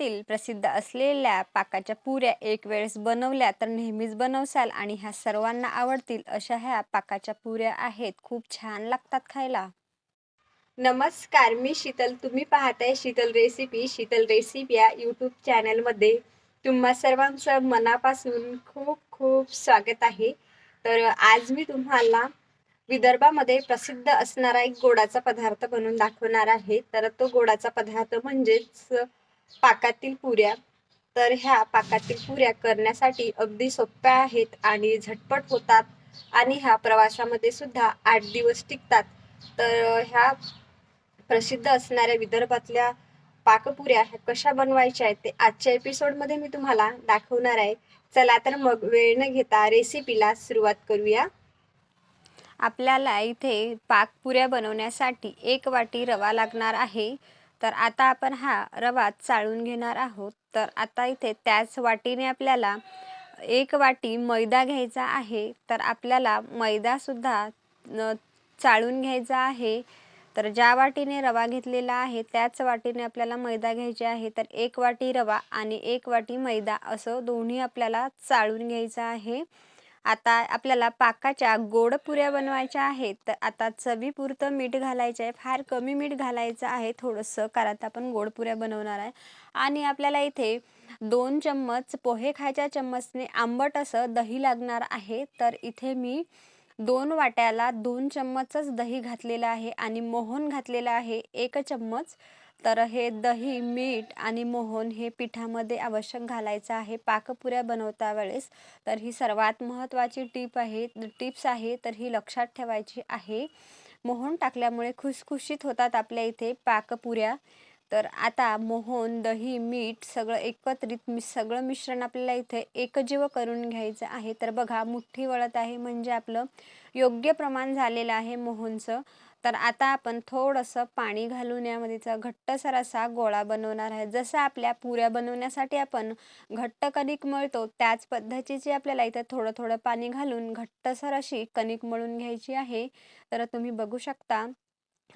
विदर्भातील प्रसिद्ध असलेल्या पाकाच्या पुऱ्या एक वेळेस बनवल्या तर नेहमीच बनवसाल आणि ह्या सर्वांना आवडतील अशा ह्या पाकाच्या पुऱ्या आहेत. खूप छान लागतात खायला. नमस्कार मी शीतल. तुम्ही पाहताय शीतल रेसिपी. शीतल रेसिपी या यूट्यूब चॅनलमध्ये तुम्हा सर्वांचं मनापासून खूप खूप स्वागत आहे. तर आज मी तुम्हाला विदर्भामध्ये प्रसिद्ध असणारा एक गोडाचा पदार्थ बनवून दाखवणार आहे. तर तो गोडाचा पदार्थ म्हणजेच पाकातील पुऱ्या. तर ह्या पाकातील पुऱ्या करण्यासाठी अगदी सोप्या आहेत आणि झटपट होतात. आणि ह्या प्रवासामध्ये सुद्धा आठ दिवस टिकतात. तर ह्या प्रसिद्ध असणाऱ्या विदर्भातल्या पाकपुऱ्या ह्या कशा बनवायच्या आहेत ते आजच्या एपिसोडमध्ये मी तुम्हाला दाखवणार आहे. चला तर मग वेळ न घेता रेसिपीला सुरुवात करूया. आपल्याला इथे पाकपुऱ्या बनवण्यासाठी एक वाटी रवा लागणार आहे. तर आता आपण हा रवा चाळून घेणार आहोत. तर आता इथे त्याच वाटीने आपल्याला एक वाटी मैदा घ्यायचा आहे. तर आपल्याला मैदासुद्धा चाळून घ्यायचा आहे. तर ज्या वाटीने रवा घेतलेला आहे त्याच वाटीने आपल्याला मैदा घ्यायचा आहे. तर एक वाटी रवा आणि एक वाटी मैदा असं दोन्ही आपल्याला चाळून घ्यायचं आहे. आता आपल्याला पाकाच्या गोड पुऱ्या बनवायच्या आहेत. तर आता चवीपुरतं मीठ घालायचं आहे. फार कमी मीठ घालायचं आहे. थोडंसं कारण आता आपण गोड पुऱ्या बनवणार आहे. आणि आपल्याला इथे दोन चम्मच पोहे खायच्या चम्मचने आंबट असं दही लागणार आहे. तर इथे मी दोन वाट्याला दोन चम्मचच दही घातलेलं आहे. आणि मोहन घातलेलं आहे. एक चम्मच तर हे दही मीठ आणि मोहन हे पिठामध्ये आवश्यक घालायचं आहे. पाकपुऱ्या बनवता वेळेस. तर ही सर्वात महत्त्वाची टीप आहे. टिप्स आहे तर ही लक्षात ठेवायची आहे. मोहन टाकल्यामुळे खुसखुशीत होतात आपल्या इथे पाकपुऱ्या. तर आता मोहन दही मीठ सगळं एकत्रित मी सगळं मिश्रण आपल्याला इथे एकजीव करून घ्यायचं आहे. तर बघा मुठ्ठी वळत आहे म्हणजे आपलं योग्य प्रमाण झालेलं आहे मोहनचं. तर आता आपण थोडंसं पाणी घालून यामध्ये घट्टसर असा गोळा बनवणार आहे. जसं आपल्या पुऱ्या बनवण्यासाठी आपण घट्ट कणिक मळतो त्याच पद्धतीची आपल्याला इथं थोडं थोडं पाणी घालून घट्टसर अशी कणिक मळून घ्यायची आहे. तर तुम्ही बघू शकता.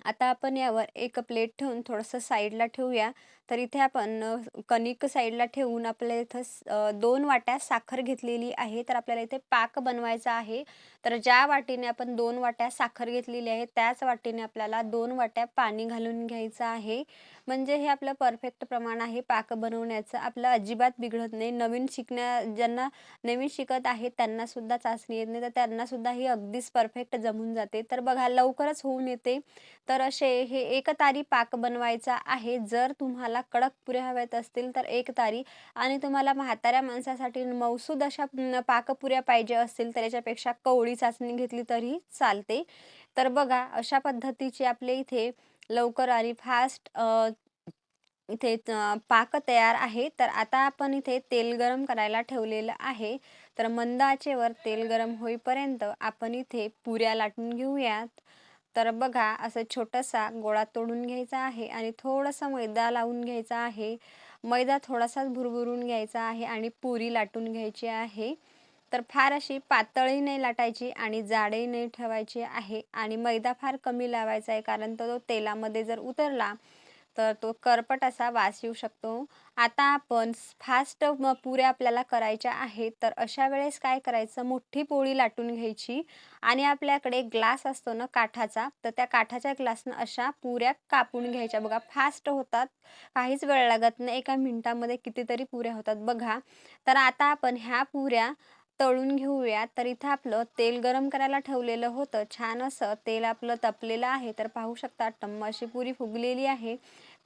आता आपण यावर एक प्लेट ठेवून थोडंसं साईडला ठेवूया. तर इथे आपण कणिक साईडला ठेवून आपल्या इथं दोन वाट्या साखर घेतलेली आहे. तर आपल्याला इथे पाक बनवायचा आहे. तर ज्या वाटीने आपण दोन वाट्या साखर घेतलेली आहे त्याच वाटीने आपल्याला दोन वाट्या पाणी घालून घ्यायचं आहे. म्हणजे हे आपलं परफेक्ट प्रमाण आहे पाक बनवण्याचं. आपलं अजिबात बिघडत नाही. नवीन शिकण्या ज्यांना नवीन शिकत आहेत त्यांनासुद्धा चाचणी येत. नाही तर त्यांनासुद्धा ही अगदीच परफेक्ट जमून जाते. तर बघा लवकरच होऊन येते. तर असे हे एक तारी पाक बनवायचा आहे. जर तुम्हाला कडक पुऱ्या हव्यात असतील तर एक तारी. आणि तुम्हाला म्हाताऱ्या माणसासाठी मौसूद अशा पाकपुऱ्या पाहिजे असतील तर याच्यापेक्षा कवळी चाचणी घेतली तरी चालते. तर बघा अशा पद्धतीचे आपले इथे लवकर आणि फास्ट इथे पाक तयार आहे. तर आता आपण इथे तेल गरम करायला ठेवलेलं आहे. तर मंद आचेवर तेल गरम होईपर्यंत आपण इथे पुऱ्या लाटून घेऊयात. तर बघा असं छोटासा गोळा तोडून घ्यायचा आहे आणि थोडासा मैदा लावून घ्यायचा आहे. मैदा थोडासाच भुरभुरून घ्यायचा आहे आणि पुरी लाटून घ्यायची आहे. तर फार अशी पातळही नाही लाटायची आणि जाडही नाही ठेवायची आहे. आणि मैदा फार कमी लावायचा आहे कारण तो तेलामध्ये जर उतरला तर तो करपट असा वास येऊ शकतो. आता आपण फास्ट पुऱ्या आपल्याला करायच्या आहेत तर अशा वेळेस काय करायचं? मोठी पोळी लाटून घ्यायची. आणि आपल्याकडे ग्लास असतो ना काठाचा तर त्या काठाच्या ग्लासनं अशा पुऱ्या कापून घ्यायच्या. बघा फास्ट होतात. काहीच वेळ लागत नाही. एका मिनिटामध्ये कितीतरी पुऱ्या होतात. बघा. तर आता आपण ह्या पुऱ्या तळून घेऊया. तर इथं आपलं तेल गरम करायला ठेवलेलं होतं. छान असं तेल आपलं तपलेलं आहे. तर पाहू शकता टम्म अशी पुरी फुगलेली आहे.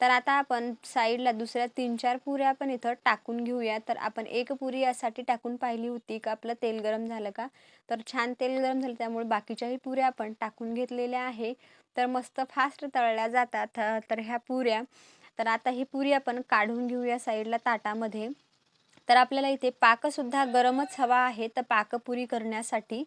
तर आता आपण साईडला दुसऱ्या तीन चार पुऱ्या आपण इथं टाकून घेऊया. तर आपण एक पुरी यासाठी टाकून पाहिली होती का? आपलं तेल गरम झालं का? तर छान तेल गरम झालं त्यामुळे बाकीच्याही पुऱ्या आपण टाकून घेतलेल्या आहे. तर मस्त फास्ट तळल्या जातात तर ह्या पुऱ्या. तर आता ही पुरी आपण काढून घेऊया साईडला ताटामध्ये. तर आपल्याला इथे पाकसुद्धा गरमच हवा आहे तर पाकपुरी करण्यासाठी.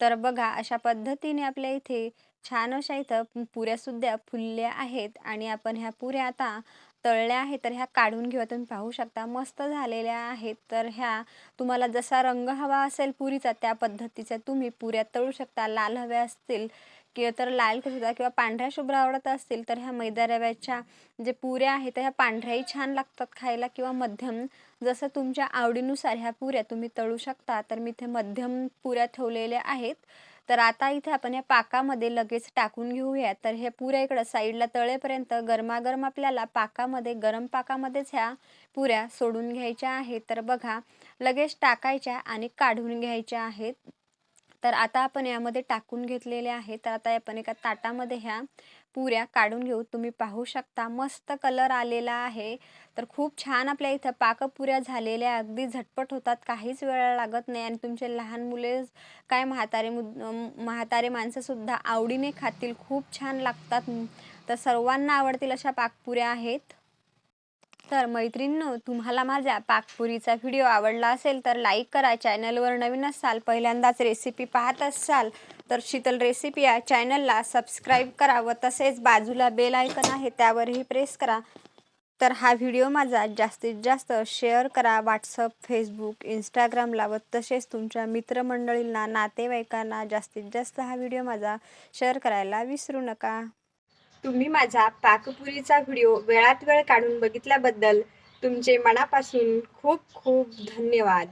तर बघा अशा पद्धतीने आपल्या इथे छान अशा इथं पुऱ्यासुद्धा फुलल्या आहेत आणि आपण ह्या पुऱ्या आता तळल्या आहेत. तर ह्या काढून घेऊ. तुम्ही पाहू शकता मस्त झालेल्या आहेत. तर ह्या तुम्हाला जसा रंग हवा असेल पुरीचा त्या पद्धतीच्या तुम्ही पुऱ्या तळू शकता. लाल हव्या असतील किंवा तर लाल सुद्धा किंवा पांढऱ्या शुभ्र आवडत असतील तर ह्या मैदा रव्याच्या जे पुऱ्या आहेत त्या ह्या पांढऱ्याही छान लागतात खायला. किंवा मध्यम जसं तुमच्या आवडीनुसार ह्या पुऱ्या तुम्ही तळू शकता तर मी इथे मध्यम पुऱ्या ठेवलेल्या आहेत. तर आता इथे आपण या पाकामध्ये लगेच टाकून घेऊया तर हे पुऱ्या इकडं साईडला तळेपर्यंत गरमागरम आपल्याला पाकामध्ये गरम पाकामध्येच ह्या पुऱ्या सोडून घ्यायच्या आहेत. तर बघा लगेच टाकायच्या आणि काढून घ्यायच्या आहेत. तर आता आपण यामध्ये टाकून घेतलेले आहे. तर आता आपण एका ताटामध्ये ह्या पुऱ्या काढून घेऊ. तुम्ही पाहू शकता मस्त कलर आलेला आहे. तर खूप छान आपल्या इथं पाकपुऱ्या झालेल्या अगदी झटपट होतात काहीच वेळ लागत नाही. आणि तुमचे लहान मुले काय म्हातारे मुद म्हातारे माणसंसुद्धा आवडीने खातील. खूप छान लागतात. तर सर्वांना आवडतील अशा पाकपुऱ्या आहेत. तर मैत्रिणींनो तुम्हाला माझा पाकपुरीचा व्हिडिओ आवडला असेल तर लाईक करा. चॅनलवर नवीन असाल पहिल्यांदाच रेसिपी पाहत असाल तर शीतल रेसिपी या चॅनलला सबस्क्राईब करा व तसेच बाजूला बेल आयकन आहे त्यावरही प्रेस करा. तर हा व्हिडिओ माझा जास्तीत जास्त शेअर करा. व्हॉट्सअप फेसबुक इंस्टाग्रामला व तसेच तुमच्या मित्रमंडळींना नातेवाईकांना जास्तीत जास्त हा व्हिडिओ माझा शेअर करायला विसरू नका. तुम्ही माझा पाकपुरीचा व्हिडिओ वेळात वेळ काढून बघितल्याबद्दल तुमचे मनापासून खूप खूप धन्यवाद.